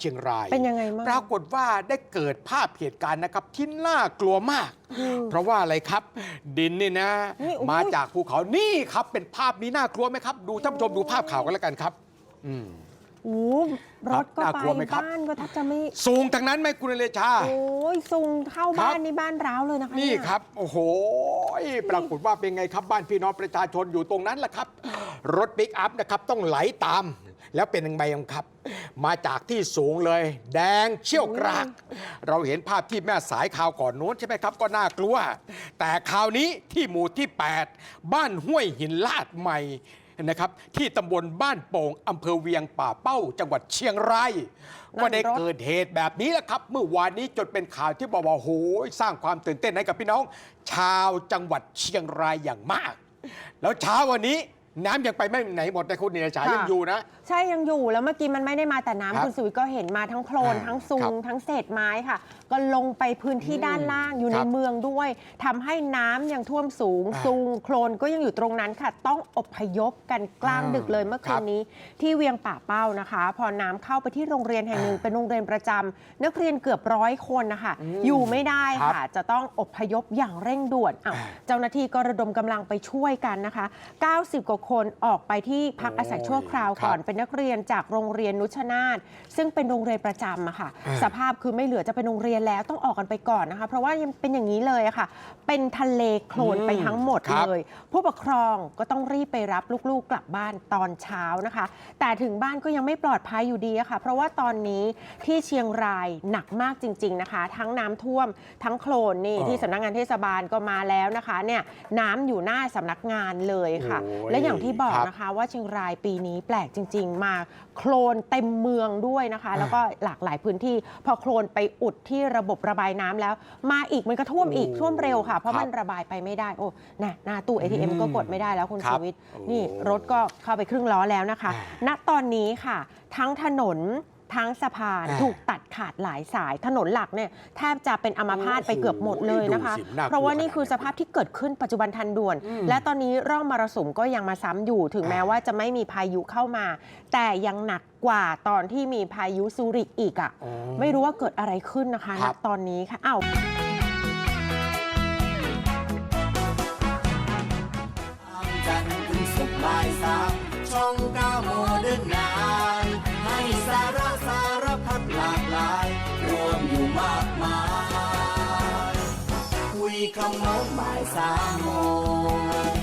เชียงราย เป็นยังไงบ้างปรากฏว่าได้เกิดภาพเหตุการณ์นะครับที่น่ากลัวมากอืมเพราะว่าอะไรครับ ดินนี่นะ นี่โอ้ย มาจากภูเขานี่ครับ เป็นภาพนี้น่ากลัวไหมครับ ดูท่านผู้ชมดูภาพข่าวกันแล้วกันครับ อืม โอ้รถก็น่าไปกลัวไหมครับ บ้านก็แทบจะไม่สูงทางนั้นไหมคุณเลชา โอ้ยซุงเข้าครับบ้านนี่บ้านร้าวเลยนะคะนี่เย ครับ โอ้โห ปรากฏว่าเป็นไงครับบ้านพี่น้องประชาชนอยู่ตรงนั้นแหละครับ รถปิกอัพนะครับต้องไหลตาม แล้วเป็นยังไงครับ มาจากที่สูงเลย แดงเชี่ยวกราก เราเห็นภาพที่แม่สายข่าวก่อนโน้นใช่ไหมครับ ก็น่ากลัว แต่คราวนี้ที่หมู่ที่ 8 บ้านห้วยหินลาดใหม่นะครับที่ตำบลบ้านโป่งอำเภอเวียงป่าเป้า จังหวัดเชียงรายก็ได้เกิดเหตุแบบนี้แหละครับ เมื่อวานนี้จนเป็นข่าวที่บอกว่าโหยสร้างความตื่นเต้นให้กับพี่น้อง ชาวจังหวัดเชียงรายอย่างมาก แล้วเช้าวันนี้ น้ำยังไปไม่ไหนหมดนะคุณเนียฉายยังอยู่นะ ใช่ยังอยู่แล้วเมื่อกี้มันไม่ได้มาแต่ครับน้ำคุณสุวิทย์ก็เห็นมาทั้งโคลนอ่าทั้งซุงครับทั้งเศษไม้ค่ะ ก็ลงไปพื้นที่อืมด้านล่างอยู่ในครับเมืองด้วยทำให้น้ำยังท่วมสูง อ่าซุงโคลนก็ยังอยู่ตรงนั้นค่ะ ต้องอพยพกันกลางอ่าดึกเลยเมื่อครัคืบนนี้ ที่เวียงป่าเป้านะคะ พอน้ำเข้าไปที่โรงเรียนแห่งหนึ่งอ่าเป็นโรงเรียนประจำนักเรียนเกือบร้อยคนนะคะอืมอยู่ไม่ได้ครับ ค่ะ จะต้องอพยพอย่างเร่งด่วนอ้าวอ่าเจ้าหน้าที่ก็ระดมกำลังไปช่วยกันนะคะ 90 กว่าคนออกไปที่พักอาศัยชั่วคราวก่อนครับเป็นนักเรียนจากโรงเรียนนุชนาธซึ่งเป็นโรงเรียนประจำอะค่ะอ่าสภาพคือไม่เหลือจะเป็นโรงเรียนแล้วต้องออกกันไปก่อนนะคะ เพราะว่ายังเป็นอย่างนี้เลยอะค่ะ เป็นทะเลโคลนอืมไปทั้งหมดครับเลย ผู้ปกครองก็ต้องรีบไปรับลูกๆกลับบ้านตอนเช้านะคะ แต่ถึงบ้านก็ยังไม่ปลอดภัยอยู่ดีอะค่ะ เพราะว่าตอนนี้ที่เชียงรายหนักมากจริง ๆนะคะ ทั้งน้ำท่วมทั้งโคลนนี่อ๋อที่สำนักงานเทศบาลก็มาแล้วนะคะเนี่ยน้ำอยู่หน้าสำนักงานเลยค่ะโอ้ยและอย่างที่บอกครับนะคะ ว่าเชียงรายปีนี้แปลกจริง ๆ มาโคลนเต็มเมืองด้วยนะคะ แล้วก็หลากหลายพื้นที่ พอโคลนไปอุดที่ระบบระบายน้ำแล้ว มาอีกมันก็ท่วมอีกโอ้ท่วมเร็วค่ะ เพราะครับมันระบายไปไม่ได้โอ้น่ะหน้าตู้ ATM อืมก็กดไม่ได้แล้วคุณครัชีบวิตโอ้นี่รถก็เข้าไปครึ่งล้อแล้วนะคะอ่ณตอนนี้ค่ะ ทั้งถนน ทั้งสะพานอ่าถูกตัดขาดหลายสายถนนหลักเนี่ยแทบจะเป็นอัมพาตไปเกือบหมดเลยนะคะ ดูสิน่ากลัวเพราะว่านี่ขนาดคือไหนสภาพที่เกิดขึ้นปัจจุบันทันด่วน อืม และตอนนี้ร่องมรสุมก็ยังมาซ้ำอยู่ถึงแม้ว่าจะไม่มีพายุเข้ามา แต่ยังหนักกว่าตอนที่มีพายุซูริกอีกอะ่ะ อ๋อ ไม่รู้ว่าเกิดอะไรขึ้นนะคะครัณบตอนนี้ค่ะอ้าว จันทร์ถึงศุกร์ คำนกบ่ายสามโมง